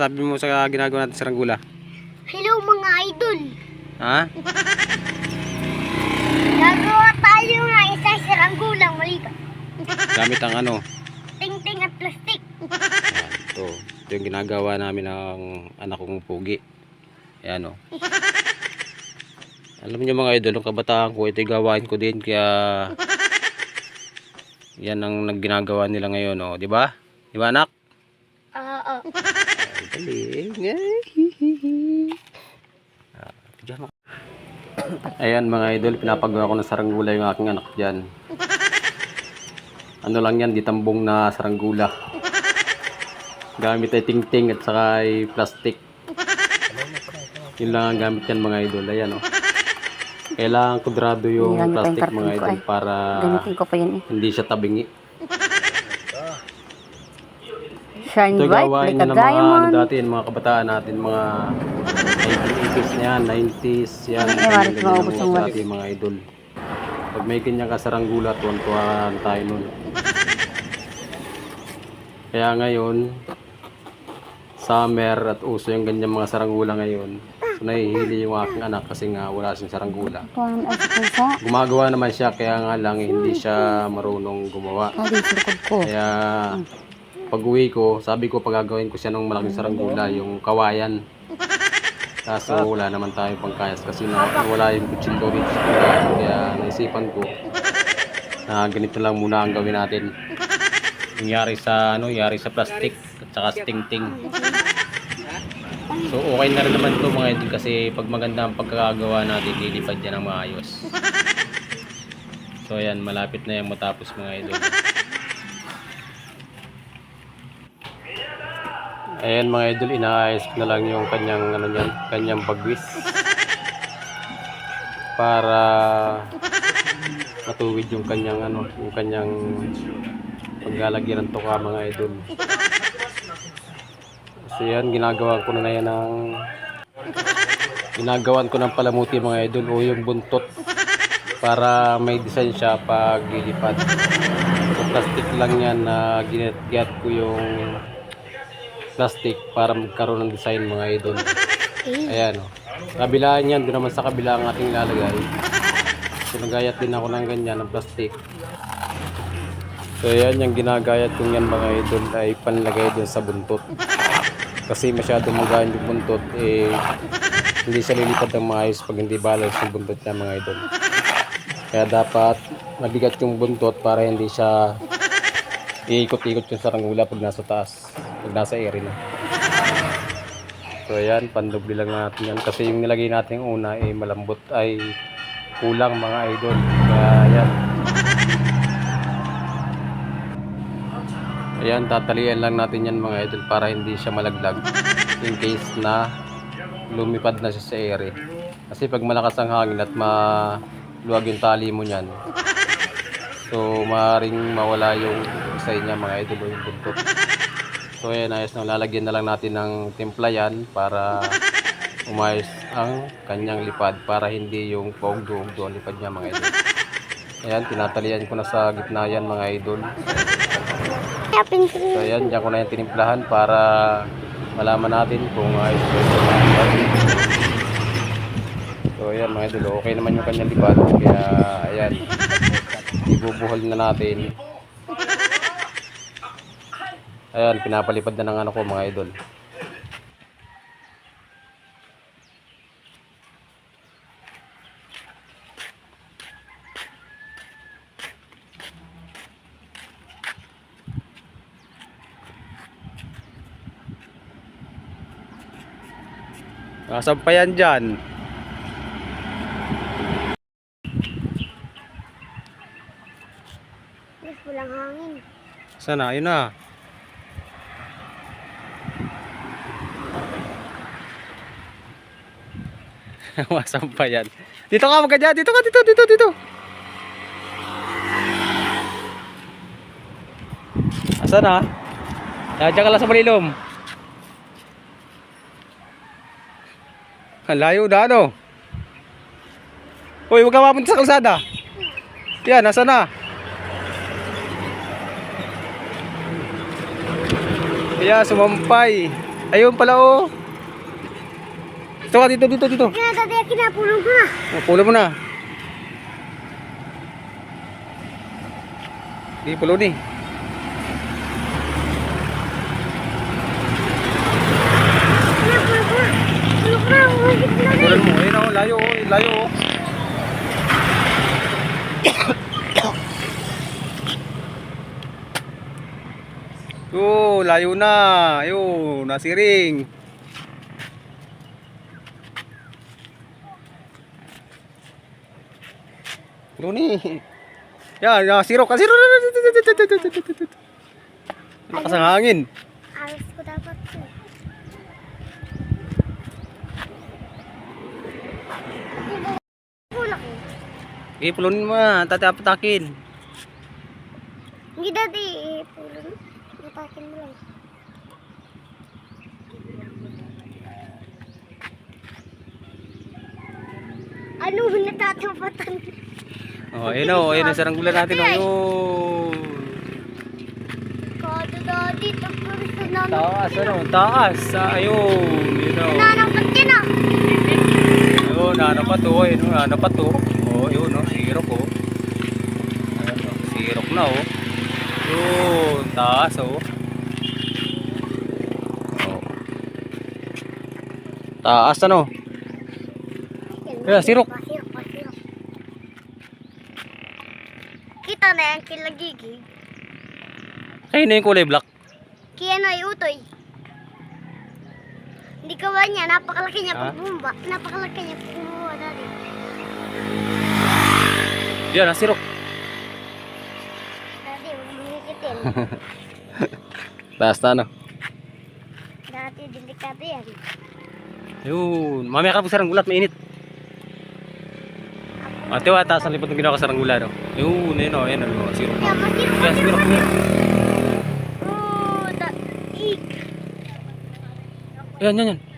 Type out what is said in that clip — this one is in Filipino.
Sabi mo sa ginagawa natin sa Ranggula. Hello mga idol! Ha? Gagawa tayo nga isa sa ranggulang mali ka. Gamit ang ano. Ting-ting at plastic. Ito. Ito yung ginagawa namin ng anak kong pugi. Ayan o. Alam niyo mga idol, yung kabataan ko, ito gawain ko din. Kaya yan ang nagginagawa nila ngayon o. Di ba? Di ba anak? Oo. Ay, galing. Ah, pijama. Ayan mga idol, pinapagawa ko ng saranggula yung aking anak dyan. Ano lang yan, ditambong na saranggula. Gamit ay ting-ting at saka ay plastic. Yun lang ang gamit yan mga idol. Ayan o. Kailangan kudrado yung Yan, plastic mga idol ay. para Gamitin ko pa yan eh. hindi siya tabingi. Shine Ito bright gawain like na a ng mga ano dati, yung mga kabataan natin, mga 1980s na yan, 90s, yan. Ay, Ganyan, maaaring ganyan maubos ang ang uso dati, mga idol. Pag may kanyang kasaranggulat, tuwan-tuwan tayo nun. Kaya ngayon, summer at uso yung ganyan mga saranggula ngayon. So nahihili yung aking anak kasi nga wala siyang saranggula. Ay pusa. Gumagawa naman siya kaya nga lang hindi siya marunong gumawa. Ko. Kaya pag uwi ko, sabi ko pagagawin ko siya ng malaking saranggula, yung kawayan. Kaso wala naman tayo pangkayas kasi na, wala yung kutsilyo dito sa tindahan. Kaya naisipan ko na ganito lang muna ang gawin natin. Yung yari sa ano, yari sa plastic at saka sa ting-ting. So okay na rin naman to mga idol kasi pag maganda ang pagkakagawa natin, lilipad yan ng maayos. So ayan, malapit na yung matapos mga idol. Ayan mga idol, inaayos na lang yung kanyang ano niyan, kanyang bagwis. Para matuwid yung kanyang ano, yung kanyang paglalagyan ng tuka mga idol. So yan, ginagawa ko na yan ng ginagawan ko ng palamuti mga idol o yung buntot para may design siya pag lilipad. So plastic lang yan na ginat ko yung plastic para magkaroon ng design mga idol. Ayan o. Kabilaan yan, doon naman sa kabila ang ating lalagay. So nagayat din ako ng ganyan, ng plastic. So ayan, yung ginagayat kong yan mga idol ay panlagay doon sa buntot. Kasi masyado magaan yung buntot, eh hindi siya lilipad ng maayos pag hindi balance yung buntot niya mga idol. Kaya dapat mabigat yung buntot para hindi siya iikot-ikot yung saranggula pag nasa taas, pag nasa area na. So ayan, pandubli lang natin yan. Kasi yung nilagay natin una ay malambot ay kulang mga idol. Kaya ayan. Ayan, tatalian lang natin yan mga idol para hindi siya malaglag. In case na lumipad na siya sa area. Kasi pag malakas ang hangin at maluwag yung tali mo niyan, So, maaaring mawala yung isa niya mga idol o yung buntot. So, ayan, ayos na. Lalagyan na lang natin ng timpla yan para umayos ang kanyang lipad para hindi yung pogdo-ogdo ang lipad niya mga idol. Ayan, tinatalian ko na sa gitna yan mga idol. Ko. So, ayan, diyan ko na yan tinimplahan para malaman natin kung ayos yung lipad. So, ayan mga idol, okay naman yung kanyang lipad. Kaya, ayan, ibubuhol na natin. Ayan, pinapalipad na ng ano ko mga idol. Nasaan pa yan dyan? Mas walang hangin. Sana, ayun na. Wasang pa yan. Dito ka, wag ka dyan. Dito ka, dito, dito, dito. Asan na? Diyan ka lang sa malilom. Layo na ano. Uy, huwag ka mapunta sa kalsada. Yan, nasa na? Kaya sumampay. Ayun pala oh. Ito ka dito, dito, dito. Kaya dati kinapulong ko na. Oh, mo na. Di pulo ni. Na. Pulong na. Na mo. Ayun oh, layo oh, layo oh. Oh, layo na. Ayun, nasiring. Pulo ni. Yan, nasiro ka. Siro. Lakas ang hangin. Alas ko dapat to. Pulak eh. Eh, pulunin mo na. Tatapatakin. Hindi dati. Pulong. Natakin mo lang. Ano natatapatan? Oh, ayun oh, ayun ang saranggulan natin. oh. Ayun. Kada dati tapos na Taas, ano? Taas. Ah, Ayun. Yun oh. Nanangkat ka na. Ayun, ano pa to? Ayun, ano pa to? Oh, yun oh, sirok oh. Ayun, oh, sirok na oh. Yun, taas oh. Oh. Taas ano? Kaya, sirok. Kita na yan kila Gigi. Kayo na yung kulay black. Kaya na yung utoy. Hindi ka ba niya? Napakalaki niya Ha? pag bumba. Napakalaki niya pag bumba dati. Yan, ang sirok. Dati, huwag bumikitin. Taas na ano? dati, delikado yan. Yun, mamaya ka po saranggulat, mainit. Ate, wa, taas ang lipot ng ginawa ka saranggulat. No? Yun, yun oh, yun oh, sirok. Oh, da, ik. Yan, yan, yan.